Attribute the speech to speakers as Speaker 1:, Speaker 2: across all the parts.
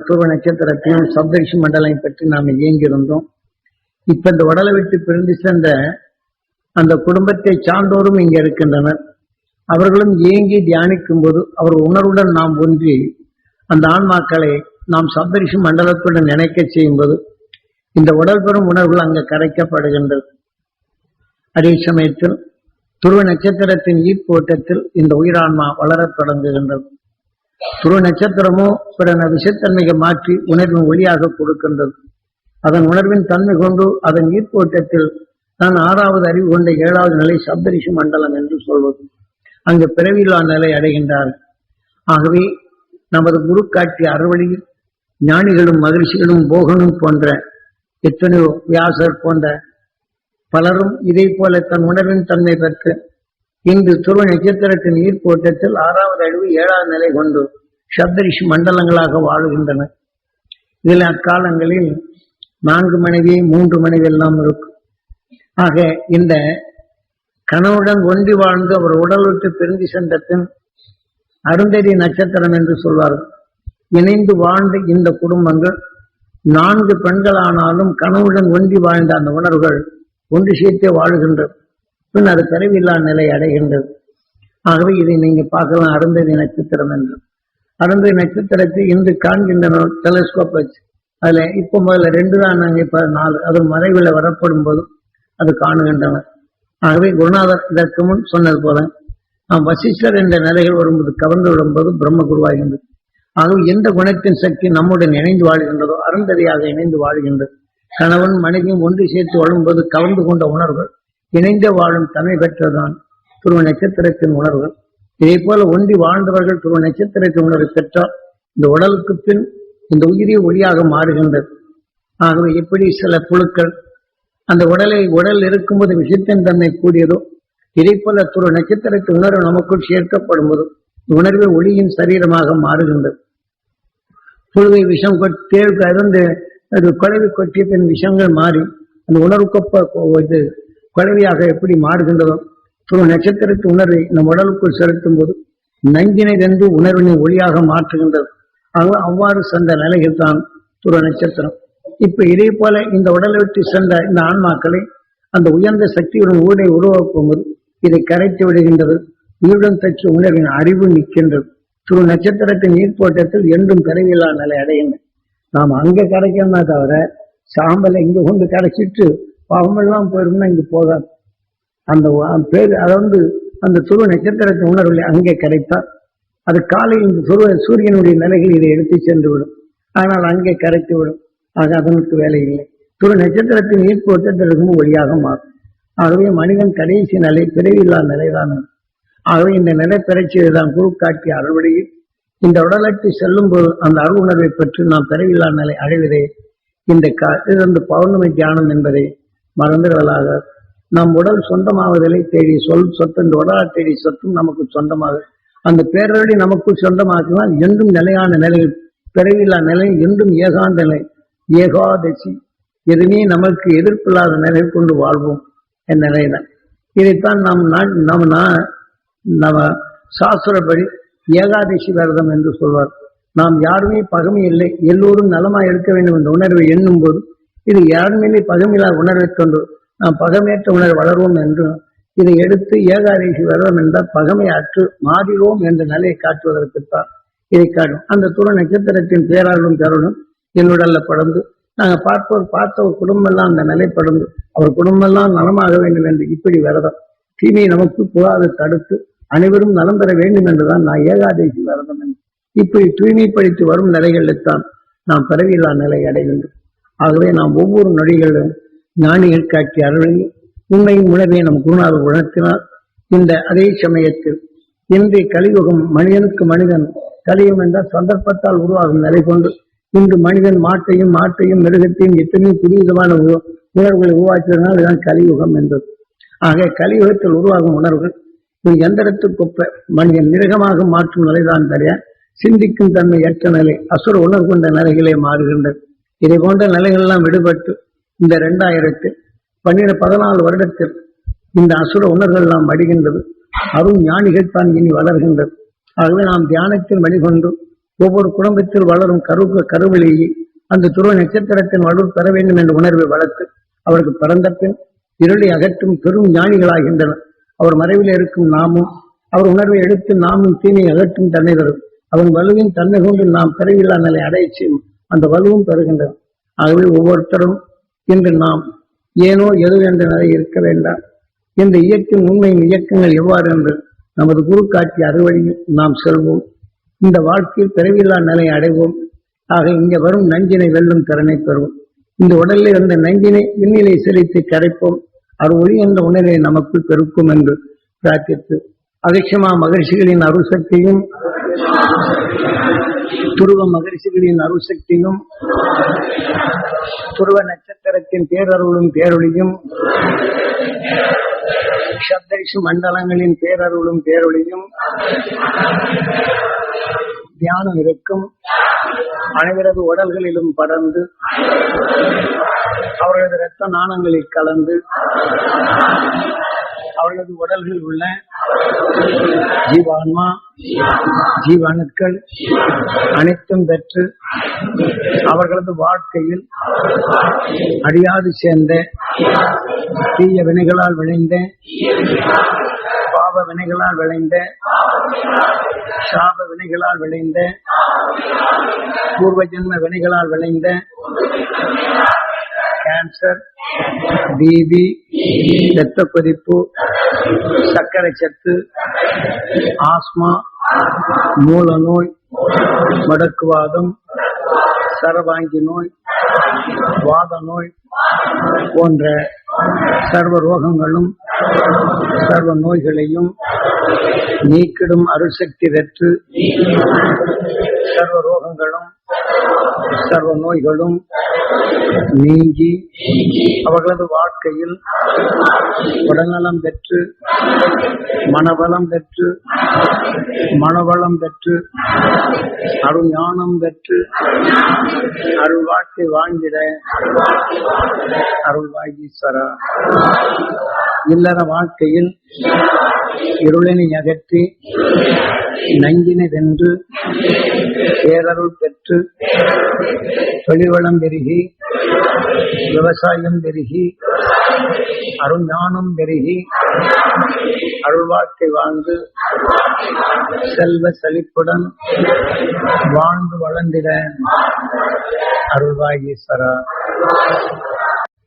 Speaker 1: பூர்வ நட்சத்திரத்தையும் சப்தரிஷி மண்டலம் பற்றி நாம் இயங்கியிருந்தோம். இப்ப இந்த உடலை விட்டு பிரிந்து சென்ற அந்த குடும்பத்தை சார்ந்தோரும் இங்கே இருக்கின்றனர். அவர்களும் இயங்கி தியானிக்கும் போது அவர் உணர்வுடன் நாம் ஒன்றி அந்த ஆன்மாக்களை நாம் சப்தரிஷி மண்டலத்துடன் நினைக்க செய்யும்போது இந்த உடல் பெறும் உணர்வுகள் அங்கு கரைக்கப்படுகின்றது. அதே சமயத்தில் துருவ நட்சத்திரத்தின் ஈர்ப்போட்டத்தில் இந்த உயிரான்மா வளரத் தொடங்குகின்றது. துரு நட்சத்திரமோ பிறன விஷத்தன்மையை மாற்றி உணர்வின் ஒளியாக கொடுக்கின்றது. அதன் உணர்வின் தன்மை கொண்டு அதன் ஈர்ப்போட்டத்தில் நான் ஆறாவது அறிவு கொண்ட ஏழாவது நிலை சப்தரிஷி மண்டலம் என்று சொல்வது. அங்கு பிறவியில்லா நிலை அடைகின்றார். ஆகவே நமது குரு காட்டிய அறுவழியில் ஞானிகளும் மகிழ்ச்சிகளும் போகனும் போன்ற எத்தனையோ வியாசர் போன்ற பலரும் இதை போல தன் உணர்வின் தன்மை பெற்று இன்று துருவ நட்சத்திரத்தின் ஈர்ப்போட்டத்தில் ஆறாவது அழிவு ஏழாவது நிலை கொண்டு சப்தரிஷி மண்டலங்களாக வாழுகின்றனர் இதில் அக்காலங்களில் நான்கு மனைவி மூன்று மனைவி எல்லாம் இருக்கும் ஆக இந்த கணவுடன் ஒன்றி வாழ்ந்து அவர் உடல் விட்டு பிரிந்து சென்ற பின் அருந்ததி நட்சத்திரம் என்று சொல்வார்கள். இணைந்து வாழ்ந்த இந்த குடும்பங்கள் நான்கு பெண்களானாலும் கணவுடன் ஒன்றி வாழ்ந்த அந்த உணர்வுகள் ஒன்று சேர்த்தே வாழுகின்றது பின் அது பிறவில்லா நிலை அடைகின்றது. ஆகவே இதை நீங்க பார்க்கலாம். அருந்ததி நட்சத்திரம் என்று. அருந்ததி நட்சத்திரத்தை இன்று காண்கின்ற டெலிஸ்கோப் வச்சு. அதுல இப்போ முதல்ல ரெண்டு தான் நாங்க இப்ப நாலு அது மறைவில் வரப்படும் போதும் அது காணுகின்றன. ஆகவே குருநாதர் இதற்கு முன் சொன்னது போல நாம் வசிஷ்டர் என்ற நிலைகள் வரும்போது கவர்ந்து விடும்போது பிரம்ம குருவாகின்றது ஆகவே எந்த குணத்தின் சக்தி நம்முடன் இணைந்து வாழ்கின்றதோ அருந்ததியாக இணைந்து வாழ்கின்றது. கணவன் மனைவியும் ஒன்று சேர்த்து வாழும்போது கவர்ந்து கொண்ட உணர்வுகள் இணைந்து வாழும் தன்மை பெற்றதான் துருவ நட்சத்திரத்தின் உணர்வுகள் இதே போல ஒன்றி வாழ்ந்தவர்கள் துருவ நட்சத்திரத்தின் உணர்வு பெற்றால் இந்த உடலுக்கு பின் இந்த உயிரிய ஒளியாக மாறுகின்றது. ஆகவே எப்படி சில புழுக்கள் அந்த உடலை உடல் இருக்கும்போது விஷத்தின் தன்மை கூடியதோ இதை போல துருவ நட்சத்திரத்தின் உணர்வு நமக்குள் சேர்க்கப்படும் போது உணர்வு ஒளியின் சரீரமாக மாறுகின்றது. புழுவை விஷம் தேர்வு கறந்து அது குழவி கொட்டிய பின் விஷங்கள் மாறி அந்த உணர்வுக்கப்ப இது குழவியாக எப்படி மாறுகின்றதோ துரு நட்சத்திரத்து உணர்வை நம் உடலுக்குள் செலுத்தும் போது நஞ்சினை வென்று உணர்வினை ஒளியாக மாற்றுகின்றது. ஆக அவ்வாறு சென்ற நிலைகள் தான் துரு நட்சத்திரம். இப்ப இதே போல இந்த உடலை விட்டு சென்ற இந்த ஆன்மாக்களை அந்த உயர்ந்த சக்தியுடன் ஊடை உருவாக்கும் போது இதை கரைத்து விடுகின்றது. உயிருடன் தச்சு உணர்வின் அறிவு நிற்கின்றது. துரு நட்சத்திரத்தின் நீர்ப்போட்டத்தில் என்றும் கரையில்லா நிலை அடையுங்க நாம் அங்க கரைக்கணுமே தவிர சாம்பலை இங்க கொண்டு கரைச்சிட்டு பாவமெல்லாம் போயிருந்தா இங்கு போகாது. அந்த பேர் அதை வந்து அந்த துருவ நட்சத்திரத்தின் உணர்வுகளை அங்கே கிடைத்தால் அது காலை இந்த துருவ சூரியனுடைய நிலைகள் இதை எடுத்து சென்று விடும் ஆனால் அங்கே கரைத்து விடும் ஆக அதனுக்கு வேலை இல்லை. துரு நட்சத்திரத்தின் ஈர்ப்பு வட்டத்திற்கும் வழியாக மாறும். ஆகவே மனிதன் கடைசி நிலை பிறவில்லா நிலைதான். ஆகவே இந்த நிலை பிறச்சியதுதான் குரு காட்டிய அறுவடையில் இந்த உடலுக்கு செல்லும் போது அந்த அருள் உணர்வை பற்றி நாம் பிறவில்லா நிலை அடைவதே இந்த இது பௌர்ணமி தியானம் என்பதை மருந்துகளாக. நம் உடல் சொந்தமாவதில்லை தேடி சொல் சொத்து இந்த உடலை தேடி சொத்தும் நமக்கு சொந்தமாக. அந்த பேரடி நமக்கு சொந்தமாக்கினால் என்றும் நிலையான நிலையில் பிறவில்லா நிலை என்றும் ஏகாந்த நிலை ஏகாதசி எதுவுமே நமக்கு எதிர்ப்பில்லாத நிலை கொண்டு வாழ்வோம் என் நிலையில இதைத்தான் நாம் நம்ம நம்ம சாஸ்திரப்படி ஏகாதசி விரதம் என்று சொல்வார். நாம் யாருமே பகமை இல்லை எல்லோரும் நலமாக இருக்க வேண்டும் என்ற உணர்வை எண்ணும் போது இது யாருமே பகமில்லா உணர்வை கொண்டு நாம் பகமேற்ற உணர்வு வளர்வோம் என்றும் இதை எடுத்து ஏகாதேசி விரதம் என்றால் பகமை அற்று மாறிடுவோம் என்ற நிலையை காட்டுவதற்குத்தான் இதை காட்டும். அந்த துற நட்சத்திரத்தின் பேராளும் கருணும் என்னுடல்ல படந்து நாங்கள் பார்ப்போர் பார்த்த ஒரு குடும்பம் எல்லாம் அந்த நிலை படந்து அவர் குடும்பம் எல்லாம் நலமாக வேண்டும் என்று இப்படி விரதம் தீமை நமக்கு புகாது தடுத்து அனைவரும் நலம் பெற வேண்டும் என்றுதான் நான் ஏகாதேசி விரதம் என்று. இப்படி தூய்மைப்படுத்தி வரும் நிலைகளில்தான் நாம் பிறவில்லா நிலை அடைகின்றோம். ஆகவே நாம் ஒவ்வொரு நொடிகளிலும் ஞானிகள் காட்டிய அருளை உண்மையும் உணவே நம் குருநாதர் உணர்த்தினார். இந்த அதே சமயத்தில் இன்றைய கலியுகம் மனிதனுக்கு மனிதன் கலியுகம் என்றால் சந்தர்ப்பத்தால் உருவாகும் நிலை கொண்டு இன்று மனிதன் மாட்டையும் மாட்டையும் மிருகத்தையும் எத்தனையும் புது விதமான உணர்வுகளை உருவாக்கியதனால் இதுதான் கலியுகம் என்றது ஆக கலியுகத்தில் உருவாகும் உணர்வுகள் இது எந்திரத்துக்கொப்ப மனிதன் மிருகமாக மாற்றும் நிலைதான் தரைய சிந்திக்கும் தன்மை ஏற்ற நிலை அசுர உணர்வு கொண்ட நிலைகளே மாறுகின்றது இதை போன்ற நிலைகள்லாம் விடுபட்டு இந்த ரெண்டாயிரத்து பன்னிரண்டு பதினாலு வருடத்தில் இந்த அசுர உணர்வுகள் எல்லாம் அடிகின்றது அருண் ஞானிகள் தான் இனி வளர்கின்றது. ஆகவே நாம் தியானத்தில் வழிகொண்டு ஒவ்வொரு குடும்பத்தில் வளரும் கரு கருவிலேயே அந்த துருவ நட்சத்திரத்தின் வலு பெற வேண்டும் என்ற உணர்வை வளர்த்து அவருக்கு பிறந்த பின் இருளை அகற்றும் பெரும் ஞானிகளாகின்றனர். அவர் மறைவில் இருக்கும் நாமும் அவர் உணர்வை எடுத்து நாமும் தீமை அகற்றும் தன்னை தரும் அவன் வலுவின் தன்மை கொண்டு நாம் பிறவில்லா நிலை அடைய செய்யும் அந்த வலுவும் பெறுகின்றன. ஆகவே ஒவ்வொருத்தரும் இன்று நாம் ஏனோ எது என்ற நிலை இருக்க வேண்டாம். இந்த இயக்கின் உண்மையின் இயக்கங்கள் எவ்வாறு என்று நமது குரு காட்சி அறுவழியில் நாம் செல்வோம். இந்த வாழ்க்கையில் பிறவில்லா நிலை அடைவோம். ஆக இங்கே வரும் நஞ்சினை வெல்லும் திறனை பெறுவோம். இந்த உடலில் இருந்த நஞ்சினை விண்ணிலை செலுத்தி கரைப்போம். அது ஒளி என்ற உணர்வை நமக்கு பெருக்கும் என்று பிரார்த்தித்து அகட்சமா மகிழ்ச்சிகளின் அருள் சக்தியும் துருவ மகரிஷிகளின் அருள் சக்தியும் துருவ நட்சத்திரத்தின் பேரருளும் பேரொழியும் சப்தரிஷி மண்டலங்களின் பேரருளும் பேரொழியும் தியானம் இருக்கும். அனைவரது உடல்களிலும் படர்ந்து அவர்களது இரத்த நாணங்களில் கலந்து அவர்களது உடல்கள் உள்ள ஜீவான்மா ஜீவாணுக்கள் அனைத்தும் பெற்று அவர்களது வாழ்க்கையில் அடியாது சேர்ந்த தீய வினைகளால் விளைந்த பாவ வினைகளால் விளைந்த சாப வினைகளால் விளைந்த பூர்வ ஜென்ம வினைகளால் விளைந்த கேன்சர் பிபி இரத்த கொதிப்பு சர்க்கரை சத்து ஆஸ்மா மூல நோய் மடக்குவாதம் சரவாங்கி நோய் வாத நோய் போன்ற சர்வ ரோகங்களும் சர்வ நோய்களையும் நீக்கிடும் அருள்சக்தி பெற்று சர்வ ரோகங்களும் சர்வ நோய்களும் நீங்கி அவர்களது வாழ்க்கையில் உடல்நலம் பெற்று மனவளம் பெற்று மனவளம் பெற்று அருள் ஞானம் பெற்று அருள் வாழ்க்கை வாழ்ந்திட அருள் வாகீஸ்வரா இல்லற வாழ்க்கையில் இருளினை அகற்றி நஞ்சினை வென்று பேரருள் பெற்று தொழில்வளம் பெருகி விவசாயம் பெருகி அருஞானம் பெருகி அருள் வாழ்க்கை வாழ்ந்து செல்வ செழிப்புடன் வாழ்ந்து வளர்ந்திட அருள்வாகீஸ்வரா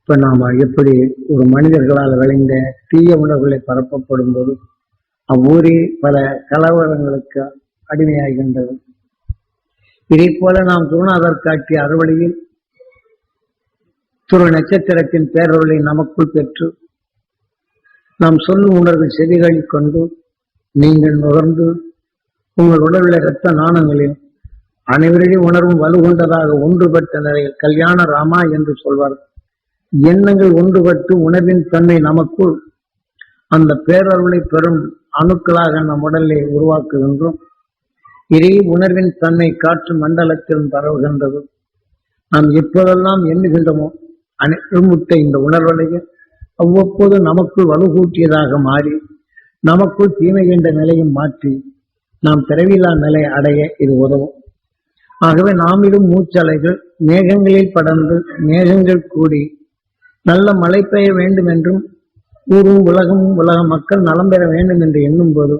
Speaker 1: இப்ப நாம எப்படி ஒரு மனிதர்களால் விளைந்த தீய உணர்வுகளை பரப்பப்படும் போது அவ்வூரில் பல கலவரங்களுக்கு அடிமையாகின்றது. இதை போல நாம் குருநாதர் காட்டிய அறுவடையில் துரு நட்சத்திரத்தின் பேரொருளை நமக்குள் பெற்று நாம் சொல்லும் உணர்வு செவிகளை கொண்டு நீங்கள் நுகர்ந்து உங்கள் உடலுள்ள இரத்த நாணங்களில் அனைவரையும் உணர்வும் வலுகொண்டதாக ஒன்றுபட்ட நிலையில் கல்யாண ராமா என்று சொல்வார். எண்ணங்கள் ஒன்றுபட்டு உணர்வின் தன்மை நமக்குள் அந்த பேரருளை பெறும் அணுக்களாக நம் உடலை உருவாக்குகின்றோம். இறை உணர்வின் தன்மை காற்று மண்டலத்திலும் பரவுகின்றது. நாம் எப்போதெல்லாம் எண்ணுகின்றோமோ அனைத்துமுட்ட இந்த உணர்வலையும் அவ்வப்போது நமக்குள் வலுகூட்டியதாக மாறி நமக்குள் தீமை என்ற நிலையும் மாற்றி நாம் பிறவில்லா நிலை அடைய இது உதவும். ஆகவே நாமிடும் மூச்சலைகள் மேகங்களில் படர்ந்து மேகங்கள் கூடி நல்ல மழை பெய்ய வேண்டும் என்றும் ஊரும் உலகமும் உலக மக்கள் நலம் பெற வேண்டும் என்று எண்ணும் போது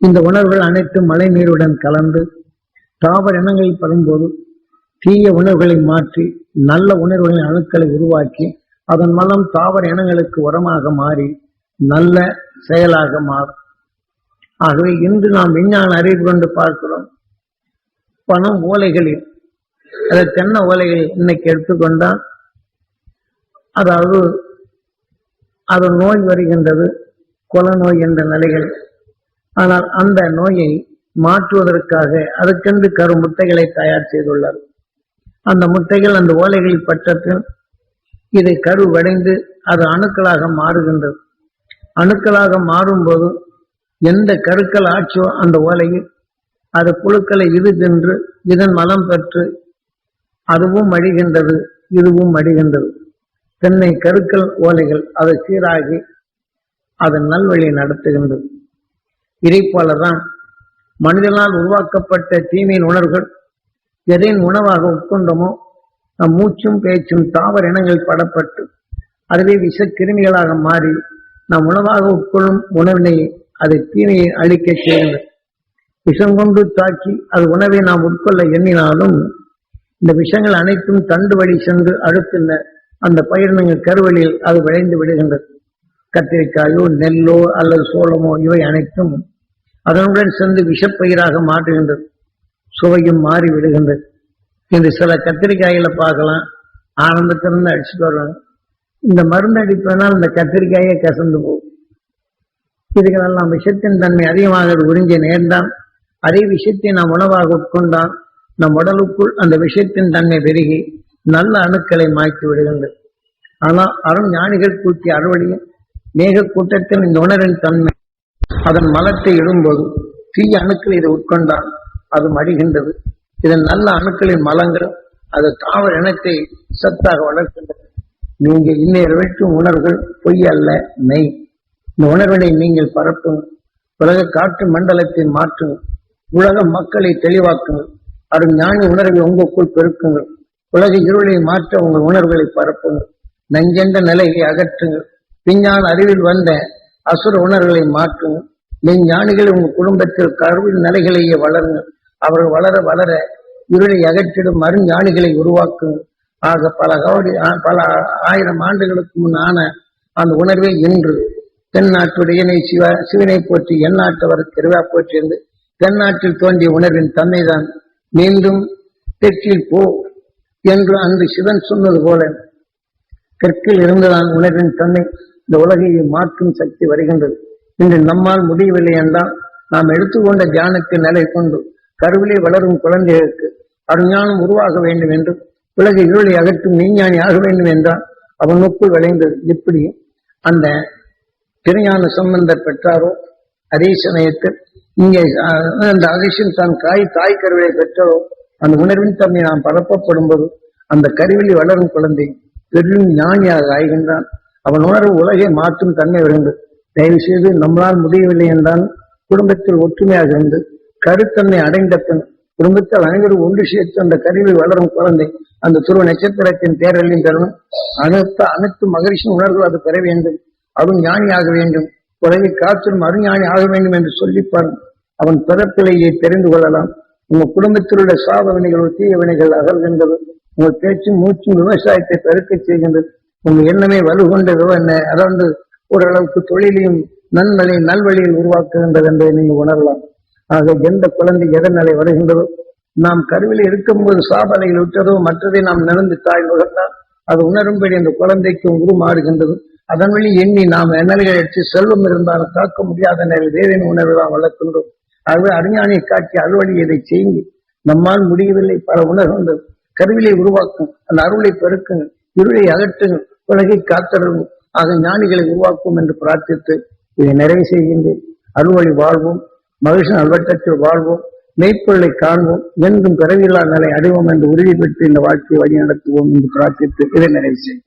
Speaker 1: இந்த உணர்வுகள் அனைத்தும் மழை நீருடன் கலந்து தாவர இனங்களில் படும்போது தீய உணர்வுகளை மாற்றி நல்ல உணர்வுகளின் அணுக்களை உருவாக்கி அதன் மூலம் தாவர இனங்களுக்கு உரமாக மாறி நல்ல செயலாக மாறும். ஆகவே இன்று நாம் விஞ்ஞான அறிவு கொண்டு பார்க்கிறோம். பணம் ஓலைகளில் அதை தென்னை ஓலைகள் இன்னைக்கு எடுத்துக்கொண்டால் அதாவது அது நோய் வருகின்றது கொல நோய் என்ற நிலைகள். ஆனால் அந்த நோயை மாற்றுவதற்காக அதுக்கென்று கரு முட்டைகளை தயார் செய்துள்ளார். அந்த முட்டைகள் அந்த ஓலைகளில் பட்டத்தில் இதை கரு வடைந்து அது அணுக்களாக மாறுகின்றது. அணுக்களாக மாறும்போது எந்த கருக்கள் ஆட்சியோ அந்த ஓலையில் அது புழுக்களை இது தின்று இதன் மலம் பெற்று அதுவும் அழிகின்றது இதுவும் அழிகின்றது. தென்னை கருக்கள் ஓலைகள் அது சீராகி அதன் நல்வழி நடத்துகின்றது. இறைப்பாளர் தான் மனிதனால் உருவாக்கப்பட்ட தீமையின் உணர்வுகள் எதையின் உணவாக உட்கொண்டோமோ நம் மூச்சும் பேச்சும் தாவர இனங்கள் படப்பட்டு அதுவே விஷக்கிருமிகளாக மாறி நாம் உணவாக உட்கொள்ளும் உணவினை அது தீமையை அழிக்க செய்கிறது விஷம் கொண்டு தாக்கி அது உணவை நாம் உட்கொள்ள எண்ணினாலும் இந்த விஷங்கள் அனைத்தும் தண்டு வழி சென்று அடுத்துள்ள அந்த பயிரினங்கள் கருவழியில் அது விளைந்து விடுகின்றது. கத்திரிக்காயோ நெல்லோ அல்லது சோளமோ இவை அனைத்தும் அதனுடன் சேர்ந்து விஷப்பயிராக மாற்றுகின்றது சுவையும் மாறி விடுகின்றது. இன்று சில கத்திரிக்காய்களை பார்க்கலாம். ஆனந்தத்திலிருந்து அடிச்சுட்டு வருவாங்க. இந்த மருந்து அடிப்பதனால் இந்த கத்திரிக்காயே கசந்து போகும். இதுகளெல்லாம் விஷத்தின் தன்மை அதிகமாக உறிஞ்ச நேர்ந்தான் அதே விஷயத்தை நாம் உணவாக உட்கொண்டான் நம் உடலுக்குள் அந்த விஷயத்தின் தன்மை பெருகி நல்ல அணுக்களை மாய்த்து விடுகின்றது. ஆனால் அருண் ஞானிகள் கூட்டிய அறுவடையும் மேக கூட்டத்தில் இந்த உணரின் தன்மை அதன் மலத்தை இடும்போது தீய அணுக்கள் இதை உட்கொண்டால் அது மடிகின்றது. இதன் நல்ல அணுக்களின் மலங்கள் அது தாவர இனத்தை சத்தாக வளர்க்கின்றது. நீங்க இன்னைய வைக்கும் உணர்வுகள் பொய் அல்ல மெய். இந்த உணர்வினை நீங்கள் பரப்புங்கள். உலக காற்று மண்டலத்தை மாற்றுங்கள். உலக மக்களை தெளிவாக்குங்கள். அரும் ஞானி உணர்வை உங்களுக்குள் பெருக்குங்கள். உலக இருளை மாற்ற உங்கள் உணர்வுகளை பரப்புங்கள். நஞ்சென்ற நிலையை அகற்றுங்கள். விஞ்ஞான அறிவில் வந்த அசுர உணர்வுகளை மாற்றுங்கள். மெஞ்ஞானிகள் உங்கள் குடும்பத்தில் கருவின் நிலைகளையே வளருங்கள். அவர்கள் வளர வளர இருளை அகற்றிடும் அருஞானிகளை உருவாக்குங்கள். ஆக பல கௌடி ஆ- பல ஆயிரம் ஆண்டுகளுக்கு முன் ஆன அந்த உணர்வே இன்று. தென்னாட்டுடைய சிவ சிவனை போற்றி எந்நாட்டவர் திருவா போற்றியிருந்து தென்னாட்டில் தோன்றிய உணர்வின் தன்மைதான். மீண்டும் தெற்கில் போ. என்று அன்று சிவன் சொன்னது போல கற்கில் இருந்துதான் உலகின் தன்னை இந்த உலகையை மாற்றும் சக்தி வருகின்றது. இன்று நம்மால் முடியவில்லை என்றால் நாம் எடுத்துக்கொண்ட தியானத்தின் நிலை கொண்டு கருவிலே வளரும் குழந்தைகளுக்கு அருஞானம் உருவாக வேண்டும் என்று உலக இருளை அகற்றும் மெய்ஞானி ஆக வேண்டும் என்றால் அவனுக்குள் விளைந்தது எப்படி? அந்த திருஞான சம்பந்தர் பெற்றாரோ அதே சமயத்தில் இங்கே அந்த அதிசயம் தான் காய் தாய் கருவிலை பெற்றாரோ அந்த உணர்வின் தன்மை நாம் பரப்பப்படும் போது அந்த கருவிலி வளரும் குழந்தை பெரும் ஞானியாக ஆகின்றான். அவன் உணர்வு உலகை மாற்றும் தன்மை வருகின்றது தயவு செய்து நம்மளால் முடியவில்லை என்றால் குடும்பத்தில் ஒற்றுமையாக இருந்து கருத்தன்மை அடைந்த பின் குடும்பத்தில் அனைவரும் ஒன்று சேர்த்து அந்த கருவில் வளரும் குழந்தை அந்த துருவ நட்சத்திரத்தின் தேரலின் தருணம் அனைத்து அனைத்து மகிழ்ச்சியும் உணர்வு அது பெற வேண்டும். அவன் ஞானியாக வேண்டும். உலகை காற்றும் அருஞானி ஆக வேண்டும் என்று சொல்லிப்பான். அவன் பிறப்பிலேயே தெரிந்து கொள்ளலாம். உங்க குடும்பத்தில் உள்ள சாப வினைகள் தீய வினைகள் அகல்கின்றது. உங்கள் பேச்சும் மூச்சும் விவசாயத்தை பெருக்கச் செய்கின்றது. உங்க எண்ணமே வலுகொண்ட விவ- அதாவது ஓரளவுக்கு தொழிலையும் நன்மலை நல்வழியில் உருவாக்குகின்றது என்பதை நீங்கள் உணரலாம். ஆக எந்த குழந்தை எதநிலை வருகின்றதோ நாம் கருவில் இருக்கும்போது சாபலையில் விட்டதோ மற்றதை நாம் நிறந்து தாய் நுகர்ந்தால் அது உணரும்படி அந்த குழந்தைக்கு உருமாறுகின்றது. அதன் வழி எண்ணி நாம் எண்ணல்களை எடுத்து செல்வம் இருந்தாலும் காக்க முடியாத நிலையில் வேதனை உணர்வு தான் வளர்க்கின்றோம். ஆகவே அறிஞானியை காட்டி அறுவடை இதை செய்யுங்க நம்மால் முடியவில்லை. பல உணர்வுகள் கருவிலை உருவாக்கும் அந்த அருளை பெருக்கும் இருளை அகற்றுங்கள் உலகை காத்தருங்கள் ஆக ஞானிகளை உருவாக்கும் என்று பிரார்த்தித்து இதை நிறைவு செய்கின்றேன். அருள்வழி வாழ்வோம் மகிழ்ச்சி நல்வட்டத்தில் வாழ்வோம் மெய்ப்பொருளை காண்போம் என்றும் பிறவில்லா நிலை அடைவோம் என்று உறுதி பெற்று இந்த வாழ்க்கையை வழி நடத்துவோம் என்று பிரார்த்தித்து இதை நிறைவு செய்யும்